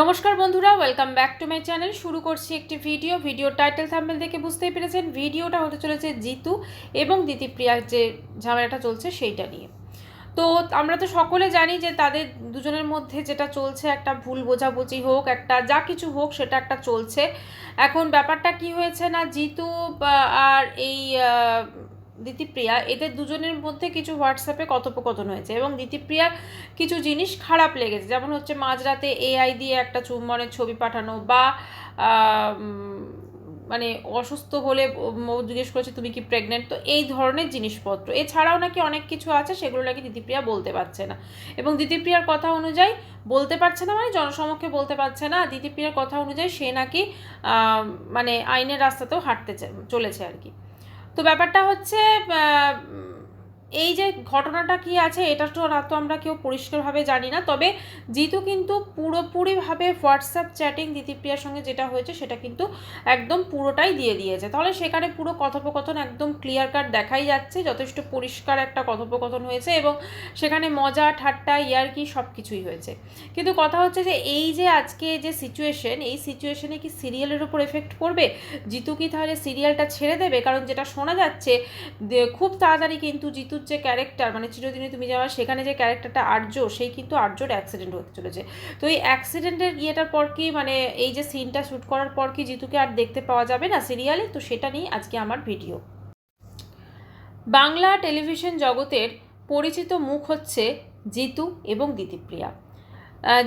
নমস্কার বন্ধুরা welcome back to my channel শুরু করছি একটি ভিডিও ভিডিও টাইটেল থাম্বেল দেখে বুঝতেই পেরেছেন ভিডিওটা হতে চলেছে জিতু এবং দিতিপ্রিয়ার যে ঝামেলাটা চলছে সেইটা নিয়ে। তো আমরা তো সকলে জানি যে তাদের দুজনের মধ্যে যেটা চলছে, একটা ভুল বোঝাবুঝি হোক, একটা যা কিছু হোক, সেটা একটা চলছে। এখন ব্যাপারটা কি হয়েছে না, জিতু আর এই দিতিপ্রিয়া এদের দুজনের মধ্যে কিছু হোয়াটসঅ্যাপে কথোপকথন হয়েছে এবং দিতিপ্রিয়ার কিছু জিনিস খারাপ লেগেছে। যেমন হচ্ছে মাঝরাতে এআই দিয়ে একটা চুম্বনের ছবি পাঠানো বা মানে অসুস্থ হলে জিজ্ঞেস করেছে, তুমি কি প্রেগনেন্ট তো এই ধরনের জিনিসপত্র। এছাড়াও নাকি অনেক কিছু আছে, সেগুলো নাকি দিদিপ্রিয়া বলতে পারছে না। এবং দিদিপ্রিয়ার কথা অনুযায়ী বলতে পারছে না মানে জনসমক্ষে বলতে পারছে না। দিদিপ্রিয়ার কথা অনুযায়ী সে নাকি মানে আইনের রাস্তাতেও হাঁটতে চলেছে আর কি। তো ব্যাপারটা হচ্ছে এই যে ঘটনাটা কি আছে, এটা তো না তো আমরা কেউ পরিষ্কারভাবে জানি না। তবে জিতু কিন্তু পুরোপুরিভাবে হোয়াটসঅ্যাপ চ্যাটিং দিতিপ্রিয়ার সঙ্গে যেটা হয়েছে, সেটা কিন্তু একদম পুরোটাই দিয়ে দিয়েছে। তাহলে সেখানে পুরো কথোপকথন একদম ক্লিয়ার কাট দেখাই যাচ্ছে, যথেষ্ট পরিষ্কার একটা কথোপকথন হয়েছে এবং সেখানে মজা, ঠাট্টা, ইয়ার্কি সব কিছুই হয়েছে। কিন্তু কথা হচ্ছে যে, এই যে আজকে যে সিচুয়েশন এই সিচুয়েশনে কি সিরিয়ালের উপর এফেক্ট করবে জিতু কি তাহলে সিরিয়ালটা ছেড়ে দেবে? কারণ যেটা শোনা যাচ্ছে খুব তাড়াতাড়ি কিন্তু জিতুর যে ক্যারেক্টার মানে চিরদিনে তুমি যাওয়া, সেখানে যে ক্যারেক্টারটা আর্য, সেই কিন্তু আর্যর অ্যাক্সিডেন্ট হতে চলেছে। তো এই অ্যাক্সিডেন্টের ইয়েটার পর কি মানে এই যে সিনটা শ্যুট করার পর কি জিতুকে আর দেখতে পাওয়া যাবে না সিরিয়ালে তো সেটা নিয়ে আজকে আমার ভিডিও বাংলা টেলিভিশন জগতের পরিচিত মুখ হচ্ছে জিতু এবং দিতিপ্রিয়া।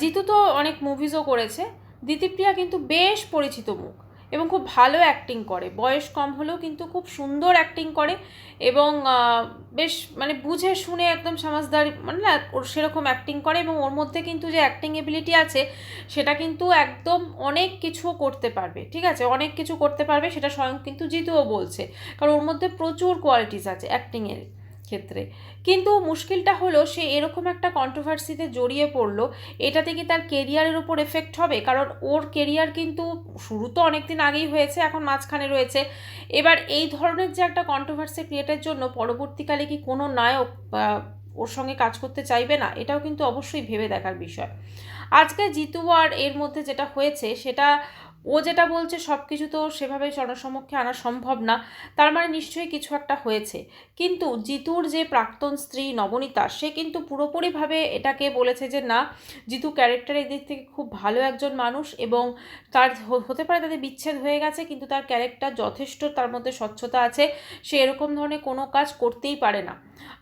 জিতু তো অনেক মুভিজও করেছে। দিতিপ্রিয়া কিন্তু বেশ পরিচিত মুখ। এবং খুব ভালো অ্যাক্টিং করে। বয়স কম হলেও কিন্তু খুব সুন্দর অ্যাক্টিং করে এবং বেশ মানে বুঝে শুনে একদম সমাজদার মানে না, ওর সেরকম অ্যাক্টিং করে এবং ওর মধ্যে কিন্তু যে অ্যাক্টিং এবিলিটি আছে, সেটা কিন্তু একদম অনেক কিছু করতে পারবে। ঠিক আছে? অনেক কিছু করতে পারবে, সেটা স্বয়ং কিন্তু জিতুও বলছে। কারণ ওর মধ্যে প্রচুর কোয়ালিটিস আছে অ্যাক্টিংয়ের ক্ষেত্রে। কিন্তু মুশকিলটা হলো সে এরকম একটা কন্ট্রোভার্সিতে জড়িয়ে পড়ল, এটাতে কি তার কেরিয়ারের উপর এফেক্ট হবে? কারণ ওর কেরিয়ার কিন্তু শুরু তো অনেক দিন আগেই হয়েছে, এখন মাঝখানে রয়েছে। এবার এই ধরনের যে একটা কন্ট্রোভার্সি ক্রিয়েটের জন্য পরবর্তীকালে কি কোনো নায়ক ওর সঙ্গে কাজ করতে চাইবে না? এটাও কিন্তু অবশ্যই ভেবে দেখার বিষয়। আজকে জিতু আর এর মধ্যে যেটা হয়েছে, সেটা ও যেটা বলছে সব কিছু তো সেভাবে জনসমক্ষে আনা সম্ভব না, তার মানে নিশ্চয়ই কিছু একটা হয়েছে। কিন্তু জিতুর যে প্রাক্তন স্ত্রী নবনীতা, সে কিন্তু পুরোপুরিভাবে এটাকে বলেছে যে, না, জিতু ক্যারেক্টারের দিক থেকে খুব ভালো একজন মানুষ এবং তার হতে পারে তাদের বিচ্ছেদ হয়ে গেছে, কিন্তু তার ক্যারেক্টার যথেষ্ট তার মধ্যে স্বচ্ছতা আছে, সে এরকম ধরনের কোনো কাজ করতেই পারে না।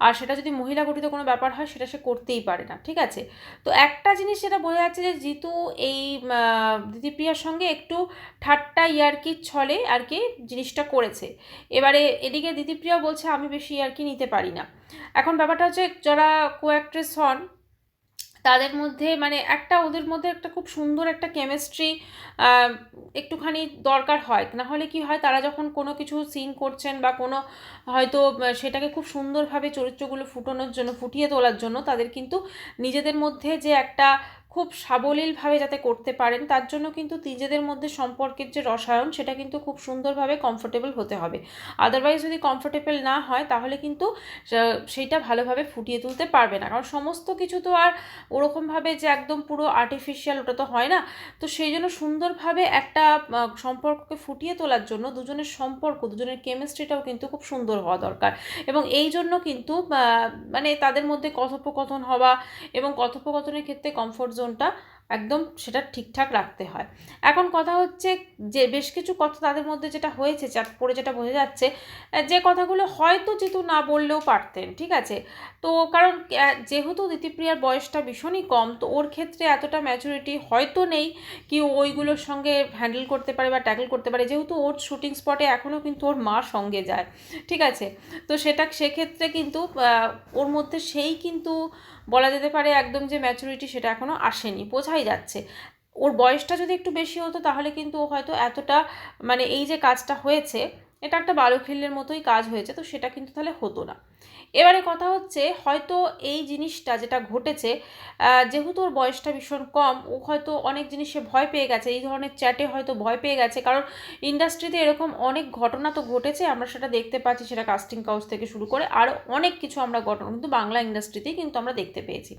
আর সেটা যদি মহিলা গঠিত কোনো ব্যাপার হয়, সেটা সে করতেই পারে না। ঠিক আছে? তো একটা জিনিস সেটা বোঝা যাচ্ছে যে, জিতু এই দিদিপ্রিয়ার সঙ্গে একটু ঠাট্টা ইয়ার্কির ছলে আর কি জিনিসটা করেছে। এবারে এদিকে দিদিপ্রিয়া বলছে, আমি বেশি ইয়ার্কি নিতে পারি না। এখন ব্যাপারটা হচ্ছে, যারা কো অ্যাক্ট্রেস হন, তাদের মধ্যে মানে একটা ওদের মধ্যে একটা খুব সুন্দর একটা কেমিস্ট্রি একটুখানি দরকার হয়। না হলে কি হয়, তারা যখন কোনো কিছু সিন করছেন বা কোনো হয়তো সেটাকে খুব সুন্দরভাবে চরিত্রগুলো ফুটানোর জন্য, ফুটিয়ে তোলার জন্য, তাদের কিন্তু নিজেদের মধ্যে যে একটা খুব সাবলীলভাবে যাতে করতে পারেন, তার জন্য কিন্তু নিজেদের মধ্যে সম্পর্কের যে রসায়ন, সেটা কিন্তু খুব সুন্দরভাবে কমফোর্টেবল হতে হবে। আদারওয়াইজ যদি কমফোর্টেবল না হয়, তাহলে কিন্তু সেইটা ভালোভাবে ফুটিয়ে তুলতে পারবে না। কারণ সমস্ত কিছু তো আর ওরকমভাবে যে একদম পুরো আর্টিফিশিয়াল ওটা তো হয় না। তো সেই জন্য সুন্দরভাবে একটা সম্পর্ককে ফুটিয়ে তোলার জন্য দুজনের সম্পর্ক, দুজনের কেমিস্ট্রিটাও কিন্তু খুব সুন্দর হওয়া দরকার। এবং এই জন্য কিন্তু মানে তাদের মধ্যে কথোপকথন হওয়া এবং কথোপকথনের ক্ষেত্রে কমফোর্ট জোনটা একদম সেটা ঠিকঠাক রাখতে হয়। এখন কথা হচ্ছে যে বেশ কিছু কথা তাদের মধ্যে যেটা হয়েছে চাট পড়ে যেটা বোঝা যাচ্ছে, যে কথাগুলো হয়তো যেহেতু না বললেও পারতেন, ঠিক আছে? তো কারণ যেহেতু দিতিপ্রিয়ার বয়সটা ভীষণই কম, তো ওর ক্ষেত্রে এতটা ম্যাচুরিটি হয়তো নেই কি ওইগুলোর সঙ্গে হ্যান্ডেল করতে পারে বা ট্যাকল করতে পারে। যেহেতু ওর শুটিং স্পটে এখনও কিন্তু ওর মা সঙ্গে যায়, ঠিক আছে? তো সেটা, সেক্ষেত্রে কিন্তু ওর মধ্যে সেই কিন্তু বলা যেতে পারে একদম যে ম্যাচুরিটি সেটা এখনও আসেনি, বোঝাই যাচ্ছে। ওর বয়সটা যদি একটু বেশি হতো তাহলে কিন্তু ও হয়তো এতটা মানে এই যে কাজটা হয়েছে এটা একটা বালুখিল্যের মতোই কাজ হয়েছে, তো সেটা কিন্তু তাহলে হতো না। এবারে কথা হচ্ছে, হয়তো এই জিনিসটা যেটা ঘটেছে যেহেতু ওর বয়সটা ভীষণ কম, ও হয়তো অনেক জিনিসে ভয় পেয়ে গেছে, এই ধরনের চ্যাটে হয়তো ভয় পেয়ে গেছে, কারণ ইন্ডাস্ট্রিতে এরকম অনেক ঘটনা তো ঘটেছে, আমরা সেটা দেখতে পাচ্ছি, সেটা কাস্টিং কাউচ থেকে শুরু করে আরও অনেক কিছু আমরা ঘটনা, কিন্তু বাংলা ইন্ডাস্ট্রিতেই কিন্তু আমরা দেখতে পেয়েছি।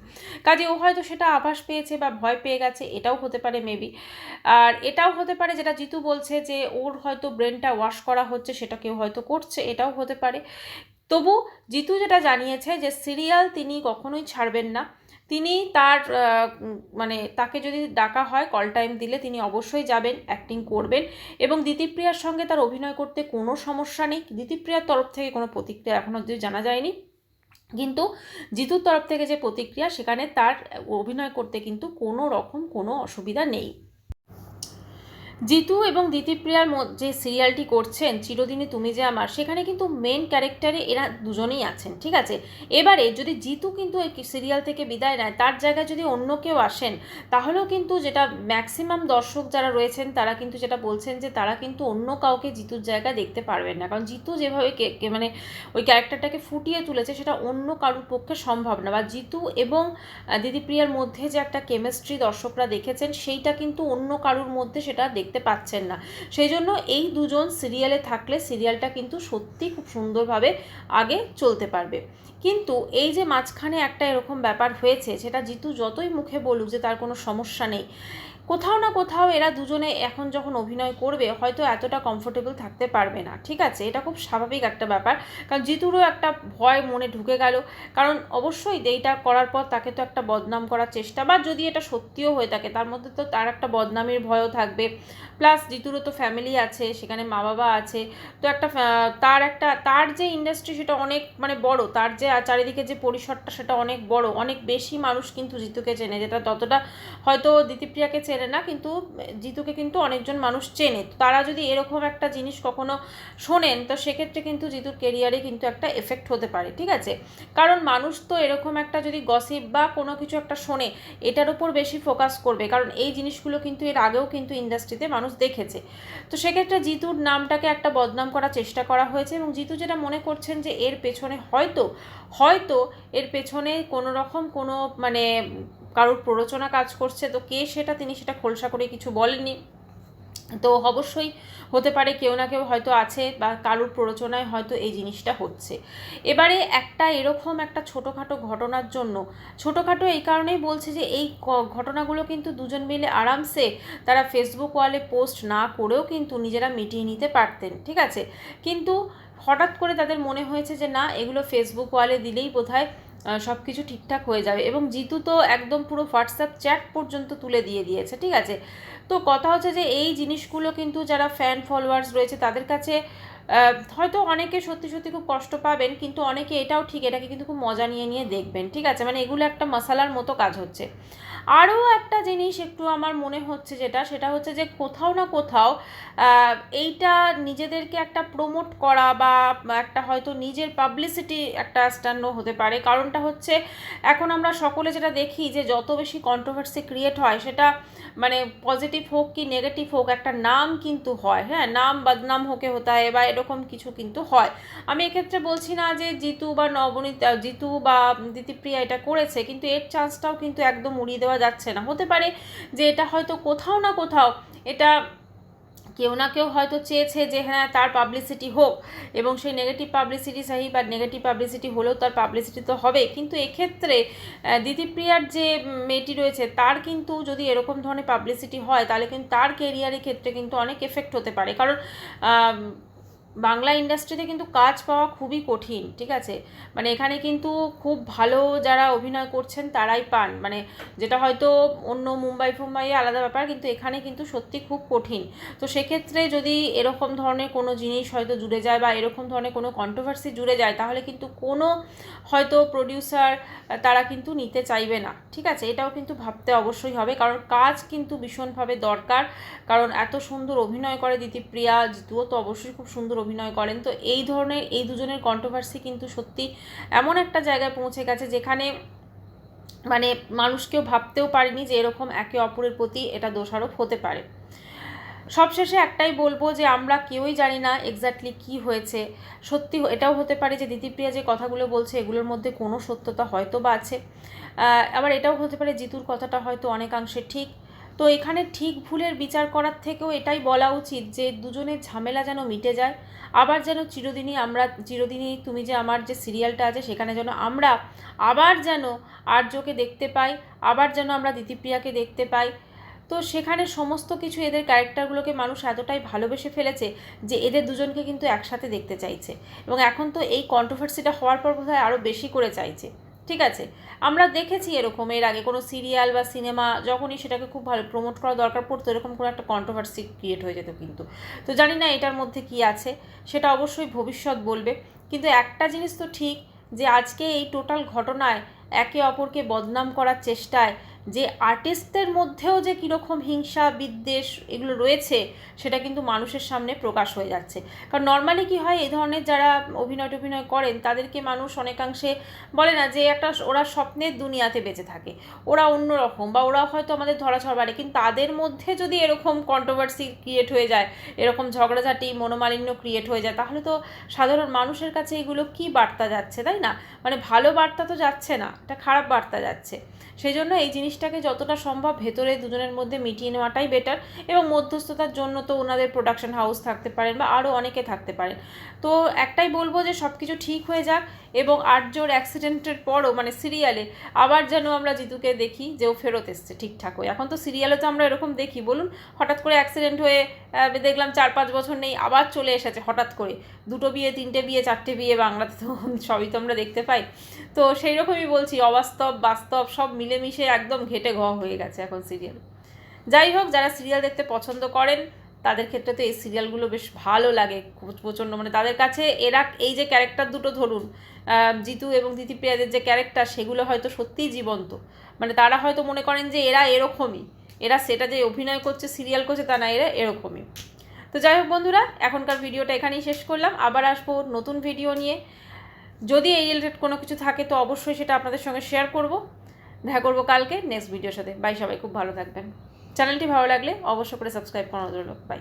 কাজে ও হয়তো সেটা আভাস পেয়েছে বা ভয় পেয়ে গেছে, এটাও হতে পারে মেবি আর এটাও হতে পারে, যেটা জিতু বলছে যে ওর হয়তো ব্রেনটা ওয়াশ করা হচ্ছে সেটা কেউ হয়তো করছে, এটাও হতে পারে। তবু জিতু যেটা জানিয়েছে যে, সিরিয়াল তিনি কখনোই ছাড়বেন না। তিনি তার মানে তাকে যদি ডাকা হয়, কল টাইম দিলে তিনি অবশ্যই যাবেন, অ্যাক্টিং করবেন। এবং দ্বিতীপ্রিয়ার সঙ্গে তার অভিনয় করতে কোনো সমস্যা নেই। দ্বিতীপ্রিয়ার তরফ থেকে কোনো প্রতিক্রিয়া এখনও অবধি জানা যায়নি। কিন্তু জিতুর তরফ থেকে যে প্রতিক্রিয়া, সেখানে তার অভিনয় করতে কিন্তু কোনো রকম কোনো অসুবিধা নেই। জিতু এবং দিতিপ্রিয়ার মধ্যে যে সিরিয়ালটি করছেন চিরদিনই তুমি যে আমার, সেখানে কিন্তু মেন ক্যারেক্টারে এরা দুজনেই আছেন, ঠিক আছে? এবারে যদি জিতু কিন্তু এই সিরিয়াল থেকে বিদায় নেয়, তার জায়গায় যদি অন্য কেউ আসেন, তাহলেও কিন্তু যেটা ম্যাক্সিমাম দর্শক যারা রয়েছেন, তারা কিন্তু যেটা বলছেন যে তারা কিন্তু অন্য কাউকে জিতুর জায়গা দেখতে পারবেন না। কারণ জিতু যেভাবে মানে ওই ক্যারেক্টারটাকে ফুটিয়ে তুলেছে, সেটা অন্য কারোর পক্ষে সম্ভব না। বা জিতু এবং দিদিপ্রিয়ার মধ্যে যে একটা কেমিস্ট্রি দর্শকরা দেখেছেন, সেইটা কিন্তু অন্য কারুর মধ্যে সেটা দেখতে পাচ্ছেন না। সেই জন্য এই দুজন সিরিয়ালে থাকলে সিরিয়ালটা কিন্তু সত্যি খুব সুন্দরভাবে আগে চলতে পারবে। কিন্তু এই যে মাঝখানে একটা এরকম ব্যাপার হয়েছে, সেটা জিতু যতই মুখে বলুক যে তার কোনো সমস্যা নেই কোথাও না কোথাও এরা দুজনে এখন যখন অভিনয় করবে, হয়তো এতটা কমফোর্টেবল থাকতে পারবে না। ঠিক আছে? এটা খুব স্বাভাবিক একটা ব্যাপার। কারণ জিতুরও একটা ভয় মনে ঢুকে গেল। কারণ অবশ্যই এইটা করার পর তাকে তো একটা বদনাম করার চেষ্টা, বা যদি এটা সত্যিও হয়ে থাকে, তার মধ্যে তো তার একটা বদনামের ভয়ও থাকবে। প্লাস জিতুরও তো ফ্যামিলি আছে, সেখানে মা বাবা আছে। তো একটা তার একটা, তার যে ইন্ডাস্ট্রি সেটা অনেক মানে বড়। তার যে চারিদিকে যে পরিসরটা সেটা অনেক বড়। অনেক বেশি মানুষ কিন্তু জিতুকে চেনে, যেটা ততটা হয়তো দিতিপ্রিয়াকে চেনে না, কিন্তু জিতুকে কিন্তু অনেকজন মানুষ চেনে। তারা যদি এরকম একটা জিনিস কখনো শোনেন, তো সেক্ষেত্রে কিন্তু জিতুর কেরিয়ারে কিন্তু একটা এফেক্ট হতে পারে, ঠিক আছে? কারণ মানুষ তো এরকম একটা যদি গসিপ বা কোনো কিছু একটা শোনে, এটার উপর বেশি ফোকাস করবে। কারণ এই জিনিসগুলো কিন্তু এর আগেও কিন্তু ইন্ডাস্ট্রিতে মানুষ দেখেছে। তো সেক্ষেত্রে জিতুর নামটাকে একটা বদনাম করার চেষ্টা করা হয়েছে এবং জিতু যেটা মনে করছেন যে এর পেছনে হয়তো হয়তো এর পেছনে কোনো রকম কোনো মানে কারোর প্ররোচনা কাজ করছে, তো কে সেটা তিনি সেটা খোলসা করে কিছু বলেননি। তো অবশ্যই হতে পারে কেউ না কেউ হয়তো আছে বা কারোর প্ররোচনায় হয়তো এই জিনিসটা হচ্ছে। এবারে একটা এরকম একটা ছোটোখাটো ঘটনার জন্য, ছোটোখাটো এই কারণেই বলছে যে এই ঘটনাগুলো কিন্তু দুজন মিলে আরামসে তারা ফেসবুক ওয়ালে পোস্ট না করেও কিন্তু নিজেরা মিটিয়ে নিতে পারতেন, ঠিক আছে? কিন্তু হঠাৎ করে তাদের মনে হয়েছে যে না, এগুলো ফেসবুক ওয়ালে দিলেই বোধহয় সব কিছু ঠিকঠাক হয়ে যাবে। এবং জিতু তো একদম পুরো হোয়াটসঅ্যাপ চ্যাট পর্যন্ত তুলে দিয়ে দিয়েছে, ঠিক আছে? তো কথা হচ্ছে যে এই জিনিসগুলো কিন্তু যারা ফ্যান ফলোয়ার্স রয়েছে, তাদের কাছে হয়তো অনেকে সত্যি সত্যি খুব কষ্ট পাবেন, কিন্তু অনেকে এটাও ঠিক, এটাকে কিন্তু খুব মজা নিয়ে নিয়ে দেখবেন, ঠিক আছে? মানে এগুলো একটা মশালার মতো কাজ হচ্ছে। আরও একটা জিনিস একটু আমার মনে হচ্ছে যেটা, সেটা হচ্ছে যে কোথাও না কোথাও এইটা নিজেদেরকে একটা প্রমোট করা বা একটা হয়তো নিজের পাবলিসিটি একটা স্ট্যান্ডও হতে পারে। কারণটা হচ্ছে, এখন আমরা সকলে যেটা দেখি যে যত বেশি কন্ট্রোভার্সি ক্রিয়েট হয়, সেটা মানে পজিটিভ হোক কি নেগেটিভ হোক, একটা নাম কিন্তু হয় হ্যাঁ? নাম বদনাম হোকে হতা হয় বা এরকম কিছু কিন্তু হয়। আমি এক্ষেত্রে বলছি না যে জিতু বা নবনীত, জিতু বা দিতিপ্রিয়া এটা করেছে, কিন্তু এর চান্সটাও কিন্তু একদম উড়িয়ে দেওয়া যাচ্ছে না। হতে পারে যে এটা হয়তো কোথাও না কোথাও এটা কেউ না কেউ হয়তো চেয়েছে যে হ্যাঁ তার পাবলিসিটি হোক এবং সেই নেগেটিভ পাবলিসিটি সাহি বা নেগেটিভ পাবলিসিটি হলেও তার পাবলিসিটি তো হবে। কিন্তু এক্ষেত্রে দিদিপ্রিয়ার যে মেয়েটি রয়েছে, তার কিন্তু যদি এরকম ধরনের পাবলিসিটি হয়, তাহলে কিন্তু তার কেরিয়ারের ক্ষেত্রে কিন্তু অনেক এফেক্ট হতে পারে। কারণ বাংলা ইন্ডাস্ট্রিতে কিন্তু কাজ পাওয়া খুবই কঠিন, ঠিক আছে? মানে এখানে কিন্তু খুব ভালো যারা অভিনয় করছেন তারাই পান। মানে যেটা হয়তো অন্য মুম্বাই ফুম্বাইয়ে আলাদা ব্যাপার, কিন্তু এখানে কিন্তু সত্যি খুব কঠিন। তো সেক্ষেত্রে যদি এরকম ধরনের কোনো জিনিস হয়তো জুড়ে যায় বা এরকম ধরনের কোনো কন্ট্রোভার্সি জুড়ে যায়, তাহলে কিন্তু কোনো হয়তো প্রডিউসার তারা কিন্তু নিতে চাইবে না, ঠিক আছে? এটাও কিন্তু ভাবতে অবশ্যই হবে। কারণ কাজ কিন্তু ভীষণভাবে দরকার। কারণ এত সুন্দর অভিনয় করে দিতিপ্রিয়া, জিতুও তো অবশ্যই খুব সুন্দর অভিনয় করেন। তো এই ধরনের, এই দুজনের কন্ট্রোভার্সি কিন্তু সত্যি এমন একটা জায়গায় পৌঁছে গেছে যেখানে মানে মানুষ কেউ ভাবতেও পারেনি যে এরকম একে অপরের প্রতি এটা দোষারোপ হতে পারে। সবশেষে একটাই বলব যে আমরা কেউই জানি না এক্স্যাক্টলি কি হয়েছে। সত্যি এটাও হতে পারে যে দিতিপ্রিয়া যে কথাগুলো বলছে এগুলোর মধ্যে কোনো সত্যতা হয়তো বা আছে। আবার এটাও হতে পারে জিতুর কথাটা হয়তো অনেকাংশে ঠিক। তো এখানে ঠিক ভুলের বিচার করার থেকেও এটাই বলা উচিত যে দুজনের ঝামেলা যেন মিটে যায়। আবার যেন চিরদিনই আমরা, চিরদিনই তুমি যে আমার যে সিরিয়ালটা আছে সেখানে যেন আমরা আবার যেন আর্যকে দেখতে পাই, আবার যেন আমরা দিতিপ্রিয়াকে দেখতে পাই। তো সেখানে সমস্ত কিছু এদের ক্যারেক্টারগুলোকে মানুষ এতটাই ভালোবেসে ফেলেছে যে এদের দুজনকে কিন্তু একসাথে দেখতে চাইছে। এবং এখন তো এই কন্ট্রোভার্সিটা হওয়ার পর বোধহয় আরও বেশি করে চাইছে। ঠিক আছে? আমরা দেখেছি এরকম, এর আগে কোনো সিরিয়াল বা সিনেমা যখনই সেটাকে খুব ভালো প্রমোট করা দরকার পড়তো, এরকম কোনো একটা কন্ট্রোভার্সি ক্রিয়েট হয়ে যেত কিন্তু। তো জানি না এটার মধ্যে কি আছে, সেটা অবশ্যই ভবিষ্যৎ বলবে। কিন্তু একটা জিনিস তো ঠিক, যে আজকে এই টোটাল ঘটনায় একে অপরকে বদনাম করার চেষ্টায় যে আর্টিস্টদের মধ্যেও যে কীরকম হিংসা, বিদ্বেষ এগুলো রয়েছে, সেটা কিন্তু মানুষের সামনে প্রকাশ হয়ে যাচ্ছে। কারণ নর্মালি কি হয়, এই ধরনের যারা অভিনয় টভিনয় করেন, তাদেরকে মানুষ অনেকাংশে বলে না যে একটা ওরা স্বপ্নের দুনিয়াতে বেঁচে থাকে। ওরা অন্যরকম বা ওরা হয়তো আমাদের ধরাছড় বাড়ে কিন্তু তাদের মধ্যে যদি এরকম কন্ট্রোভার্সি ক্রিয়েট হয়ে যায়, এরকম ঝগড়াঝাটি, মনোমালিন্য ক্রিয়েট হয়ে যায়, তাহলে তো সাধারণ মানুষের কাছে এগুলো কি বার্তা যাচ্ছে, তাই না? মানে ভালো বার্তা তো যাচ্ছে না এটা খারাপ বার্তা যাচ্ছে। সেই জন্য এই জিনিসটাকে যতটা সম্ভব ভেতরে দুজনের মধ্যে মিটিয়ে নেওয়াটাই বেটার এবং মধ্যস্থতার জন্য তো ওনাদের প্রোডাকশন হাউস থাকতে পারেন বা আরও অনেকে থাকতে পারেন। তো একটাই বলব যে সব কিছু ঠিক হয়ে যাক এবং আর্যর অ্যাক্সিডেন্টের পরও মানে সিরিয়ালে আবার যেন আমরা জিতুকে দেখি যে ও ফেরত এসছে ঠিকঠাক হয়ে। এখন তো সিরিয়ালে তো আমরা এরকম দেখি, বলুন, হঠাৎ করে অ্যাক্সিডেন্ট হয়ে দেখলাম চার পাঁচ বছর নেই, আবার চলে এসেছে হঠাৎ করে। দুটো বিয়ে, তিনটে বিয়ে, চারটে বিয়ে, বাংলাতে তো সবই তো আমরা দেখতে পাই। তো সেই রকমই বলছি, অবাস্তব, বাস্তব, সব মিলেমিশে একদম ঘেটে ঘ হয়ে গেছে এখন সিরিয়াল যাই হোক, যারা সিরিয়াল দেখতে পছন্দ করেন, তাদের ক্ষেত্রে তো এই সিরিয়ালগুলো বেশ ভালো লাগে। প্রচণ্ড মানে তাদের কাছে এরা এই যে ক্যারেক্টার দুটো ধরুন জিতু এবং দিতিপ্রিয়াদের যে ক্যারেক্টার সেগুলো হয়তো সত্যিই জীবন্ত। মানে তারা হয়তো মনে করেন যে এরা এরকমই। এরা সেটা যে অভিনয় করছে সিরিয়াল করছে, তা না, এরা এরকমই। তো যাই হোক বন্ধুরা, এখনকার ভিডিওটা এখানেই শেষ করলাম। আবার আসব নতুন ভিডিও নিয়ে। যদি এই রিলেটেড কোনো কিছু থাকে, তো অবশ্যই সেটা আপনাদের সঙ্গে শেয়ার করব। দেখা করব কালকে নেক্সট ভিডিওর সাথে। বাই সবাই, খুব ভালো থাকবেন। চ্যানেলটি ভালো লাগলে অবশ্য করে সাবস্ক্রাইব করানো রইল বাই